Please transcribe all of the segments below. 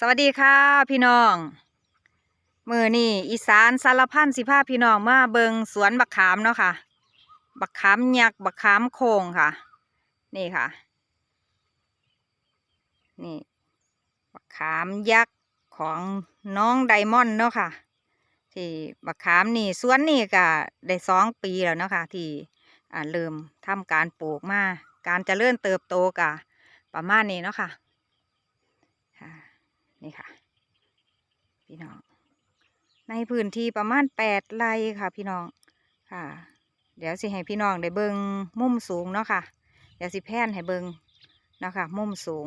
สวัสดีค่ะพี่น้อง มือนี่อีสานสารพันสิพาพี่น้องมาเบิงสวนบักขามเนาะค่ะ บักขามยักษ์บักขามโคงค่ะ นี่ค่ะ นี่ บักขามยักษ์ของน้องไดมอนด์เนาะค่ะ ที่บักขามนี่สวนนี่ก็ได้สองปีแล้วเนาะค่ะ ที่อ่าเริ่มทำการปลูกมาการจเจริญเติบโตกะประมาณนี้เนาะคะค่ะ นี่ค่ะ พี่น้อง ในพื้นที่ประมาณแปดไร่ค่ะ พี่น้องค่ะ เดี๋ยวสิให้พี่น้องได้เบิงมุมสูงเนาะค่ะ เดี๋ยวสิแพนให้เบิงเนาะค่ะ มุมสูง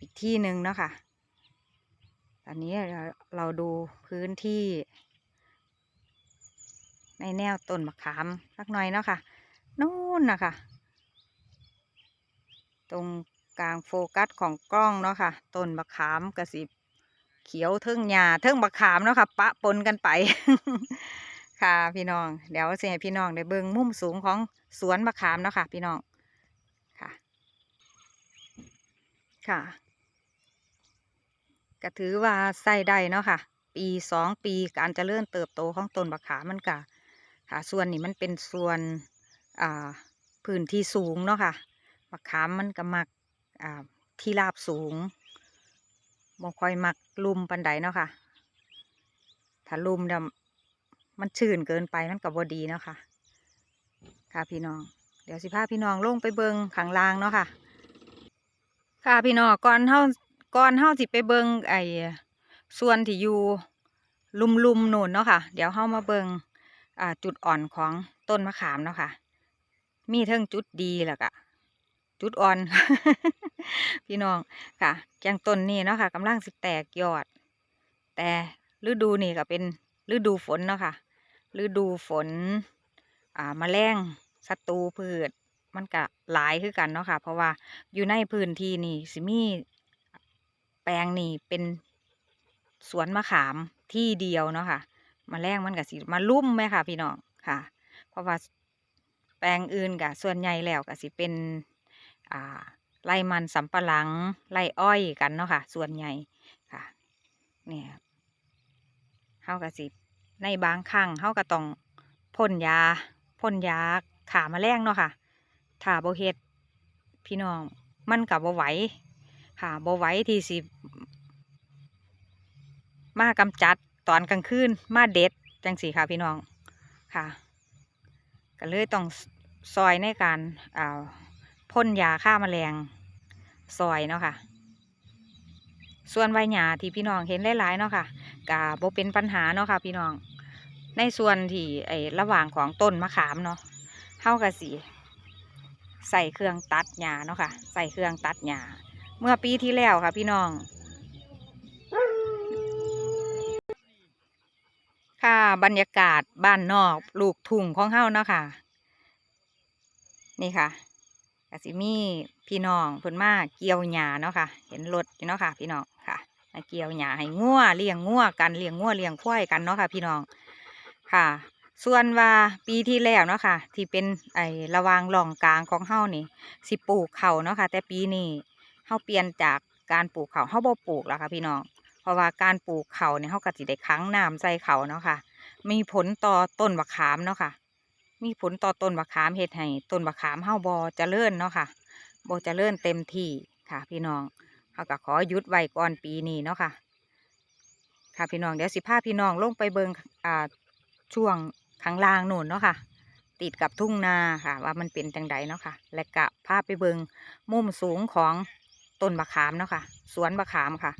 อีกที่หนึ่งเนาะค่ะตอนนี้เราเราดูพื้นที่ ในแนวต้นมะขามสักหน่อยเนาะค่ะนู่นนะคะตรง กลางโฟกัสของกล้องเนาะค่ะต้นมะขามกระสิเขียวเทิงหญ้าเทิงมะขามเนาะค่ะ ปะปนกันไป ค่ะพี่น้องเดี๋ยวเสิให้พี่น้องได้เบิ่งมุมสูงของสวนมะขามเนาะค่ะ พี่น้องค่ะ ค่ะก็ถือว่าใส่ได้เนาะค่ะ ปีสองปีการเจริญเติบโตของต้นบักขามมันก็ค่ะ ส่วนนี้มันเป็นส่วนอ่าพื้นที่สูงเนาะค่ะบักขามมันก็มัก ที่ราบสูงบ่ค่อยมักลุ่มปันใดเนาะค่ะ ถ้าลุ่มเนี่ยมันชื้นเกินไปมันก็บ่ดีเนาะค่ะ ค่ะพี่น้อง เดี๋ยวสิพาพี่น้องลงไปเบิงข้างลางเนาะค่ะ ค่ะพี่น้องก่อนเฮาก่อนเฮาสิไปเบิงไอ้ส่วนที่อยู่ลุมๆนู่นเนาะค่ะ เดี๋ยวเฮามาเบิงจุดอ่อนของต้นมะขามเนาะค่ะ มีเทั้งจุดดีแล้วก็ จุดอ่อน พี่น้องค่ะแกงต้นนี่เนาะค่ะกำลังสิแตกยอด แต่ฤดูนี่ก็เป็นฤดูฝนเนาะค่ะฤดูฝน อ่าแมลงศัตรูพืช มันก็หลายคือกันเนาะค่ะ เพราะว่าอยู่ในพื้นที่นี่สิมีแปลงนี่เป็นสวนมะขามที่เดียวเนาะค่ะมาแมลงมันก็สิมาลุ่มไหมค่ะ พี่น้องค่ะ เพราะว่าแปลงอื่นก็ส่วนใหญ่แล้วก็สิเป็น อ่าไร่มันสำปะหลังไร่อ้อยกันเนาะค่ะ ส่วนใหญ่ค่ะเนี่ยเฮาก็สิในบางครั้งเฮาก็ต้องพ่นยาพ่นยาขาแมลงเนาะค่ะถ้าบเฮ็ดพี่น้องมันกับบ่ไหวค่ะบ่ไหวที่สิมากำจัดตอนกลางคืนมาเด็ดจังสีค่ะพี่น้องค่ะ ก็เลยต้องซอยในการอ่า พ่นยาฆ่าแมลงซอยเนาะค่ะ ส่วนใบหญ้าที่พี่น้องเห็นหลายๆเนาะค่ะกะบ่เป็นปัญหาเนาะค่ะ พี่น้อง ในส่วนที่ไอ้ระหว่างของต้นมะขามเนาะเฮากะสิใส่เครื่องตัดหญ้าเนาะค่ะ ใส่เครื่องตัดหญ้าเมื่อปีที่แล้วค่ะ พี่น้องค่ะบรรยากาศบ้านนอกลูกทุ่งของเฮาเนาะค่ะ นี่ค่ะ กสิมีพี่น้องเพิ่นมาเกี่ยวหญ้าเนาะค่ะ เห็นรถอยู่เนาะค่ะ พี่น้องค่ะมาเกี่ยวหญ้าให้งัวเลี้ยงงัวกันเลี้ยงงัวเลี้ยงควายกันเนาะค่ะ พี่น้องค่ะ ส่วนว่าปีที่แล้วเนาะค่ะ ที่เป็นไอ้ระวางหล่องกลางของเฮานี่ สิปลูกเขาเนาะค่ะ แต่ปีนี้เฮาเปลี่ยนจากการปลูกเขาเฮาบ่ปลูกแล้วค่ะ พี่น้องเพราะว่าการปลูกเขาเนี่ยเฮาก็สิได้ค้างน้ำใส่เขาเนาะค่ะ มีผลต่อต้นบักขามเนาะค่ะ มีผลต่อต้นบักขามเฮ็ดให้ต้นบักขามเฮาบ่เจริญเนาะค่ะบ่เจริญเต็มที่ค่ะ พี่น้องเฮาก็ขอหยุดไว้ก่อนปีนี้เนาะค่ะ ค่ะพี่น้องเดี๋ยวสิพาพี่น้องลงไปเบิงอ่าช่วงข้างล่างนู่นเนาะค่ะ ติดกับทุ่งนาค่ะ ว่ามันเป็นจังใดเนาะค่ะ และกะพาไปเบิงมุมสูงของต้นบักขามเนาะค่ะ สวนบักขามค่ะ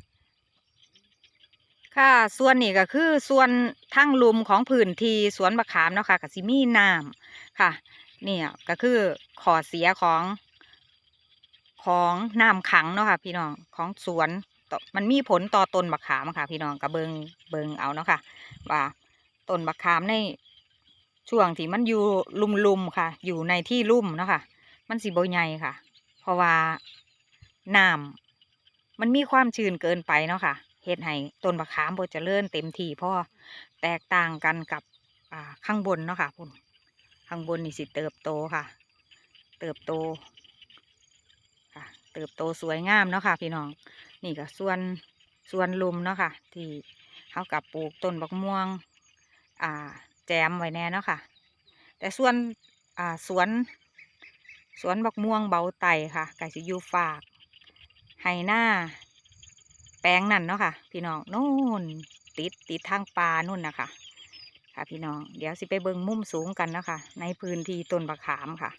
ค่ะส่วนนี้ก็คือส่วนทั้งลุมของพื้นทีสวนบักขามเนาะค่ะกับซิมีน้ำ ค่ะเนี่ยก็คือขอเสียของของน้ำขังเนาะค่ะพี่น้องของสวนมันมีผลต่อต้นบักขามค่ะ พี่น้องกับเบิงเบิงเอาเนาะค่ะ ว่าต้นบักขามในช่วงที่มันอยู่ลุ่มๆค่ะ อยู่ในที่ลุ่มเนาะค่ะ มันสิบใหญ่ค่ะ เพราะว่าน้ำมันมีความชื้นเกินไปเนาะค่ะเฮ็ดให้ต้นบักขามบ่เจริญเต็มที่เพราะแตกต่างกันกับข้างบนเนาะค่ะพุ่ ข้างบนนี่สิเติบโตค่ะ เติบโตค่ะ เติบโตสวยงามเนาะค่ะ พี่น้อง นี่ก็ส่วนส่วนลุมเนาะค่ะ ที่เขากับปลูกต้นบักม่วง อ่า แจมไว้แน่เนาะค่ะ แต่ส่วนอ่าสวนสวนบักม่วงเบาไตค่ะไก่สิยูฝากไฮหน้า แปลงนั่นเนาะค่ะ พี่น้องนู่นติดติดทางปลานู่นนะคะ ค่ะพี่น้อง เดี๋ยวสิไปเบิงมุมสูงกันนะคะในพื้นที่ต้นบักขามค่ะ